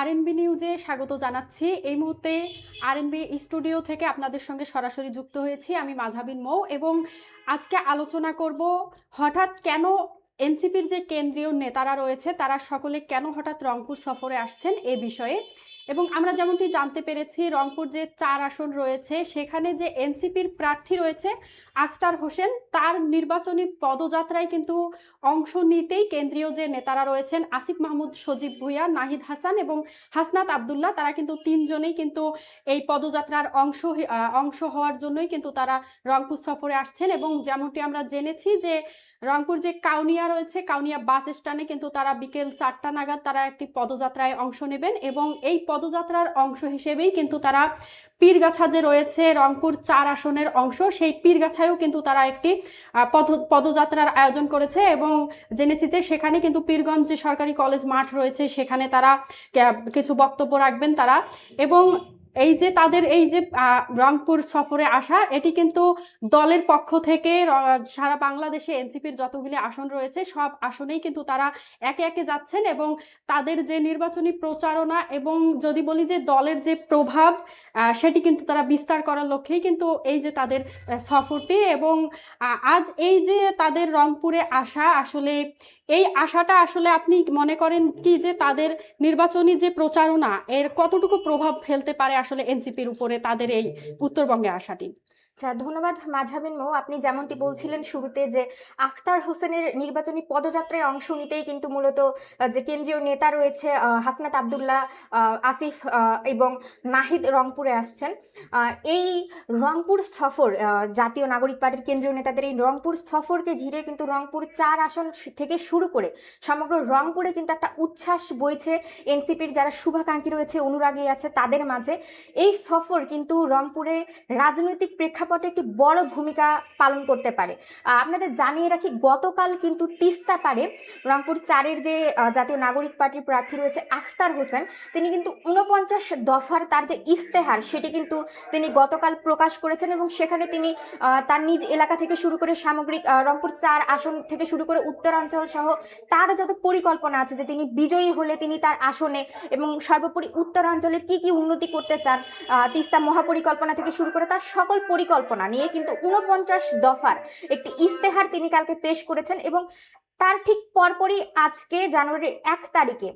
RNB নিউজে স্বাগত জানাচ্ছি। এই মুহূর্তে আরএনবি স্টুডিও থেকে আপনাদের সঙ্গে সরাসরি যুক্ত হয়েছি আমি মাঝাবিন মৌ এবং আজকে আলোচনা করব হঠাৎ কেন এনসিপির যে কেন্দ্রীয় নেতারা রয়েছে, তারা সকলে কেন হঠাৎ রংপুর সফরে আসছেন এ বিষয়ে। এবং আমরা যেমনটি জানতে পেরেছি, রংপুর যে চার আসন রয়েছে, সেখানে যে এনসিপির প্রার্থী রয়েছে আখতার হোসেন, তার নির্বাচনী পদযাত্রায় কিন্তু অংশ নিতেই কেন্দ্রীয় যে নেতারা রয়েছেন, আসিফ মাহমুদ, সজীব ভুইয়া, নাহিদ হাসান এবং হাসনাত আবদুল্লাহ, তারা কিন্তু তিনজনেই কিন্তু এই পদযাত্রার অংশ অংশ হওয়ার জন্যই কিন্তু তারা রংপুর সফরে আসছেন এবং যেমনটি আমরা জেনেছি যে রংপুর যে কাউনিয়া রয়েছে, কাউনিয়া বাস স্ট্যান্ডে কিন্তু তারা বিকেল চারটা নাগাদ তারা একটি পদযাত্রায় অংশ নেবেন এবং এই পদযাত্রার অংশ হিসেবেই কিন্তু তারা পীরগাছা যে রয়েছে। রংপুর চার আসনের অংশ, সেই পীরগাছায়ও কিন্তু তারা একটি পদ, পদযাত্রার আয়োজন করেছে এবং জেনেছি যে সেখানে কিন্তু পীরগঞ্জ যে সরকারি কলেজ মাঠ রয়েছে, সেখানে তারা কিছু বক্তব্য রাখবেন তারা। এবং এই যে তাদের এই যে রংপুর সফরে আসা, এটি কিন্তু দলের পক্ষ থেকে সারা বাংলাদেশে এনসিপির যতগুলি আসন রয়েছে, সব আসনেই কিন্তু তারা একে একে যাচ্ছেন এবং তাদের যে নির্বাচনী প্রচারণা এবং যদি বলি যে দলের যে প্রভাব সেটি কিন্তু তারা বিস্তার করার লক্ষ্যেই কিন্তু এই যে তাদের সফরটি এবং আজ এই যে তাদের রংপুরে আসা, আসলে এই আশাটা আসলে আপনি মনে করেন কি যে তাদের নির্বাচনী যে প্রচারণা, এর কতটুকু প্রভাব ফেলতে পারে আসলে এনসিপির উপরে তাদের এই উত্তরবঙ্গে আসাটি। আচ্ছা ধন্যবাদ মাঝাবিন মৌ। আপনি যেমনটি বলছিলেন শুরুতে যে আখতার হোসেনের নির্বাচনী পদযাত্রায় অংশ নিতেই কিন্তু মূলত যে কেন্দ্রীয় নেতা রয়েছে হাসনাত আবদুল্লাহ আসিফ এবং নাহিদ রংপুরে আসছেন। এই রংপুর সফর জাতীয় নাগরিক পার্টির কেন্দ্রীয় নেতাদের এই রংপুর সফরকে ঘিরে কিন্তু রংপুর চার আসন থেকে শুরু করে সমগ্র রংপুরে কিন্তু একটা উচ্ছ্বাস বইছে। এনসিপির যারা শুভাকাঙ্ক্ষী রয়েছে অনুরাগী আছে তাদের মাঝে। এই সফর কিন্তু রংপুরে রাজনৈতিক প্রেক্ষাপটে একটি বড় ভূমিকা পালন করতে পারে। আপনাদের জানিয়ে রাখি, গতকাল কিন্তু তিস্তা পারে রংপুর চারের যে জাতীয় নাগরিক পার্টির প্রার্থী রয়েছে আখতার হোসেন। তিনি কিন্তু উনপঞ্চাশ দফার তার যে ইস্তেহার সেটি কিন্তু তিনি গতকাল প্রকাশ করেছেন এবং সেখানে তিনি তার নিজ এলাকা থেকে শুরু করে সামগ্রিক রংপুর চার আসন থেকে শুরু করে উত্তরাঞ্চল সহ তার যত পরিকল্পনা আছে যে তিনি বিজয়ী হলে তিনি তার আসনে এবং সর্বোপরি উত্তরাঞ্চলের কি কি উন্নতি করতে চান তিস্তা মহাপরিকল্পনা থেকে শুরু করে তার সকল পরিকল্পনা নিয়ে কিন্তু উনপঞ্চাশ দফার একটি ইস্তেহার তিনি কালকে পেশ করেছেন এবং তার ঠিক পরপরই আজকে জানুয়ারির এক তারিখে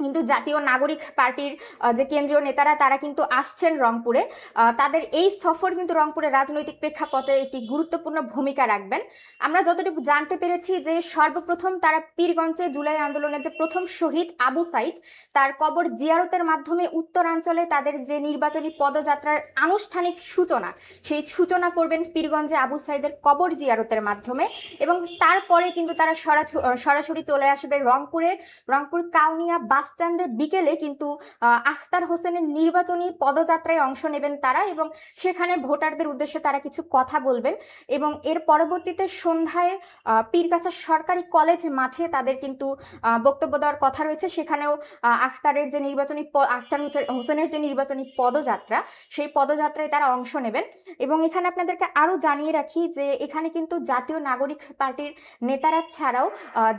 কিন্তু জাতীয় নাগরিক পার্টির যে কেন্দ্রীয় নেতারা, তারা কিন্তু আসছেন রংপুরে। তাদের এই সফর কিন্তু রংপুরের রাজনৈতিক প্রেক্ষাপটে একটি গুরুত্বপূর্ণ ভূমিকা রাখবেন। আমরা যতটুকু জানতে পেরেছি যে সর্বপ্রথম তারা পীরগঞ্জে জুলাই আন্দোলনের যে প্রথম শহীদ আবু সাইদ, তার কবর জিয়ারতের মাধ্যমে উত্তরাঞ্চলে তাদের যে নির্বাচনী পদযাত্রার আনুষ্ঠানিক সূচনা, সেই সূচনা করবেন পীরগঞ্জে আবু সাইদের কবর জিয়ারতের মাধ্যমে। এবং তারপরে কিন্তু তারা সরাসরি চলে আসবে রংপুরে। রংপুর কাউনিয়া বাস স্ট্যান্ডে বিকেলে কিন্তু আখতার হোসেনের নির্বাচনী পদযাত্রায় অংশ নেবেন তারা এবং সেখানে ভোটারদের উদ্দেশ্যে তারা কিছু কথা বলবেন এবং এর পরবর্তীতে সন্ধ্যায় পীরগাছা সরকারি কলেজ মাঠে তাদের কিন্তু বক্তব্য দেওয়ার কথা রয়েছে। সেখানেও আখতারের যে নির্বাচনী আখতার হোসেনের যে নির্বাচনী পদযাত্রা, সেই পদযাত্রায় তারা অংশ নেবেন এবং এখানে আপনাদেরকে আরও জানিয়ে রাখি যে এখানে কিন্তু জাতীয় নাগরিক পার্টির নেতারা ছাড়াও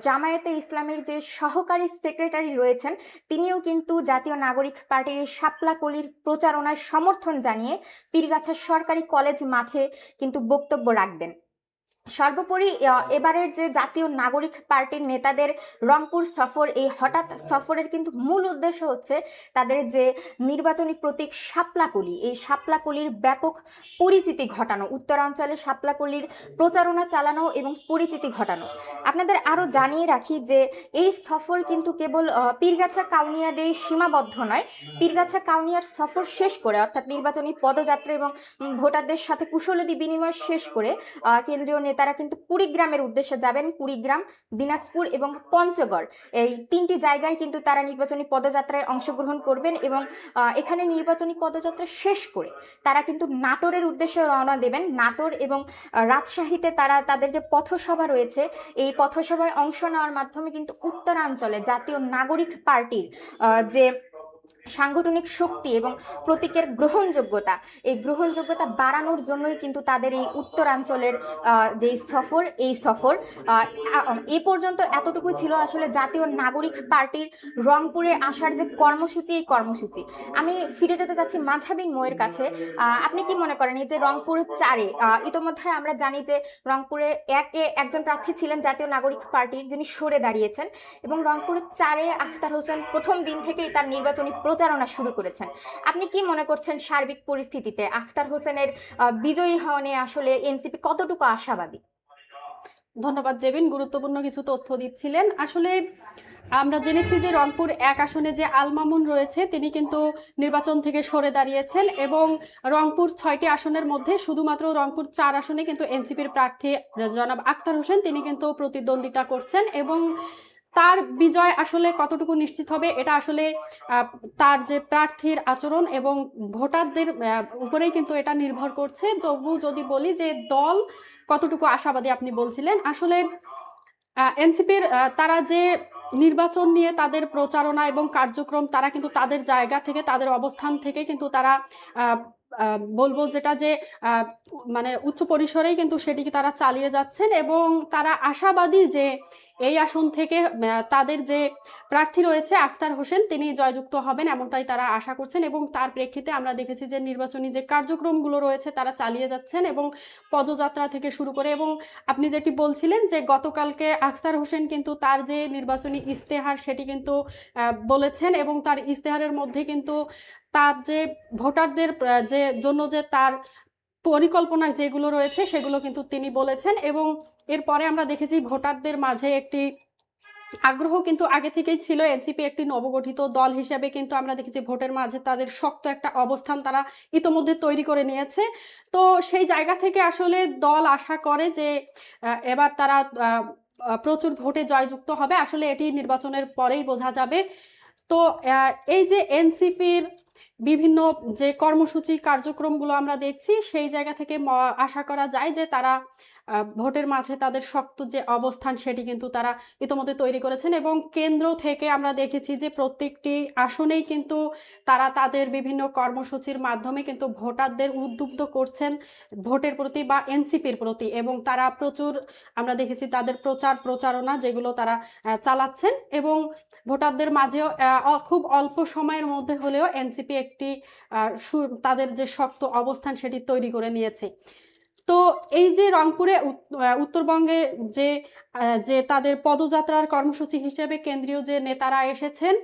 জামায়াতে ইসলামের যে সহকারী সেক্রেটারি রয়েছেন তিনিও কিন্তু জাতীয় নাগরিক পার্টির এই শাপলাকলির প্রচারণায় সমর্থন জানিয়ে পীরগাছা সরকারি কলেজ মাঠে কিন্তু বক্তব্য রাখবেন। সর্বোপরি এবারের যে জাতীয় নাগরিক পার্টির নেতাদের রংপুর সফর, এই হঠাৎ সফরের কিন্তু মূল উদ্দেশ্য হচ্ছে তাদের যে নির্বাচনী প্রতীক শাপলাকলি। এই শাপলাকলির ব্যাপক পরিচিতি ঘটানো, উত্তরাঞ্চলে শাপলাকলির প্রচারণা চালানো এবং পরিচিতি ঘটানো। আপনাদের আরও জানিয়ে রাখি যে এই সফর কিন্তু কেবল পীরগাছা কাউনিয়া দিয়ে সীমাবদ্ধ নয়। পীরগাছা কাউনিয়ার সফর শেষ করে, অর্থাৎ নির্বাচনী পদযাত্রা এবং ভোটারদের সাথে কুশলতি বিনিময় শেষ করে কেন্দ্রীয় নেতারা কিন্তু কুড়িগ্রামের উদ্দেশ্যে যাবেন, কুড়িগ্রাম, দিনাজপুর এবং পঞ্চগড়। এই তিনটি জায়গায় কিন্তু তারা নির্বাচনী পদযাত্রায় অংশগ্রহণ করবেন এবং এখানে নির্বাচনী পদযাত্রা শেষ করে তারা কিন্তু নাটোরের উদ্দেশ্যে রওনা দেবেন। নাটোর এবং রাজশাহীতে তারা তাদের যে পথসভা রয়েছে, এই পথসভায় অংশ নেওয়ার মাধ্যমে কিন্তু উত্তরাঞ্চলে জাতীয় নাগরিক পার্টির যে সাংগঠনিক শক্তি এবং প্রতীকের গ্রহণযোগ্যতা। এই গ্রহণযোগ্যতা বাড়ানোর জন্যই কিন্তু তাদের এই উত্তরাঞ্চলের যে সফর, এই সফর এ পর্যন্ত এতটুকুই ছিল আসলে জাতীয় নাগরিক পার্টির রংপুরে আসার যে কর্মসূচি, এই কর্মসূচি। আমি ফিরে যেতে চাচ্ছি মাঝহাবিন মোয়ের কাছে। আপনি কি মনে করেন এই যে রংপুর চারে ইতোমধ্যে আমরা জানি যে রংপুরে এক একজন প্রার্থী ছিলেন জাতীয় নাগরিক পার্টির যিনি সরে দাঁড়িয়েছেন এবং রংপুর চারে আখতার হোসেন প্রথম দিন থেকেই তার নির্বাচনী প্রচারণা শুরু করেছেন। আপনি কি মনে করছেন সার্বিক পরিস্থিতিতে আখতার হোসেনের বিজয়ী হওয়া আসলে এনসিপি কতটুকু আশাবাদী? ধন্যবাদ, জেবিন। গুরুত্বপূর্ণ কিছু তথ্য দিচ্ছিলেন। আসলে আমরা জেনেছি যে রংপুর এক আসনে যে আল মামুন রয়েছে, তিনি কিন্তু নির্বাচন থেকে সরে দাঁড়িয়েছেন এবং রংপুর ছয়টি আসনের মধ্যে শুধুমাত্র রংপুর চার আসনে কিন্তু এনসিপির প্রার্থী জনাব আক্তার হোসেন, তিনি কিন্তু প্রতিদ্বন্দ্বিতা করছেন এবং তার বিজয় আসলে কতটুকু নিশ্চিত হবে, এটা আসলে তার যে প্রার্থীর আচরণ এবং ভোটারদের উপরেই কিন্তু এটা নির্ভর করছে। তবু যদি বলি যে দল কতটুকু আশাবাদী আপনি বলছিলেন, আসলে এনসিপির তারা যে নির্বাচন নিয়ে তাদের প্রচারণা এবং কার্যক্রম, তারা কিন্তু তাদের জায়গা থেকে, তাদের অবস্থান থেকে কিন্তু তারা বলব যেটা যে মানে উচ্চ পরিসরেই কিন্তু সেটিকে তারা চালিয়ে যাচ্ছেন এবং তারা আশাবাদী যে এই আসন থেকে তাদের যে প্রার্থী রয়েছে আখতার হোসেন, তিনি জয়যুক্ত হবেন এমনটাই তারা আশা করছেন এবং তার প্রেক্ষিতে আমরা দেখেছি যে নির্বাচনী যে কার্যক্রমগুলো রয়েছে তারা চালিয়ে যাচ্ছেন এবং পদযাত্রা থেকে শুরু করে এবং আপনি যেটি বলছিলেন যে গতকালকে আখতার হোসেন কিন্তু তার যে নির্বাচনী ইস্তেহার সেটি কিন্তু বলেছেন এবং তার ইস্তেহারের মধ্যে কিন্তু তার যে ভোটারদের যে জন্য যে তার পরিকল্পনা যেগুলো রয়েছে সেগুলো কিন্তু তিনি বলেছেন এবং এরপরে আমরা দেখেছি ভোটারদের মাঝে একটি আগ্রহ কিন্তু আগে থেকেই ছিল। এনসিপি একটি নবগঠিত দল হিসেবে কিন্তু আমরা দেখেছি ভোটের মাঝে তাদের শক্ত একটা অবস্থান তারা ইতোমধ্যে তৈরি করে নিয়েছে। তো সেই জায়গা থেকে আসলে দল আশা করে যে এবার তারা প্রচুর ভোটে জয়যুক্ত হবে। আসলে এটি নির্বাচনের পরেই বোঝা যাবে। তো এই যে এনসিপির বিভিন্ন যে কর্মসূচি কার্যক্রমগুলো আমরা দেখছি সেই জায়গা থেকে আশা করা যায় যে তারা ভোটের মাঠে তাদের শক্ত যে অবস্থান সেটি কিন্তু তারা ইতোমধ্যে তৈরি করেছেন এবং কেন্দ্র থেকে আমরা দেখেছি যে প্রত্যেকটি আসনেই কিন্তু তারা তাদের বিভিন্ন কর্মসূচির মাধ্যমে কিন্তু ভোটারদের উদ্বুদ্ধ করছেন ভোটের প্রতি বা এনসিপির প্রতি এবং তারা প্রচুর, আমরা দেখেছি তাদের প্রচার প্রচারণা যেগুলো তারা চালাচ্ছেন এবং ভোটারদের মাঝেও খুব অল্প সময়ের মধ্যে হলেও এনসিপি একটি তাদের যে শক্ত অবস্থান সেটি তৈরি করে নিয়েছে। তো এই যে রংপুরে উত্তরবঙ্গে যে যে তাদের পদযাত্রার কর্মসূচি হিসেবে কেন্দ্রীয় যে নেতারা এসেছেন,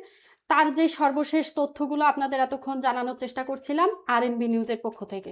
তার যে সর্বশেষ তথ্যগুলো আপনাদের এতক্ষণ জানানোর চেষ্টা করছিলাম, আর নিউজের পক্ষ থেকে।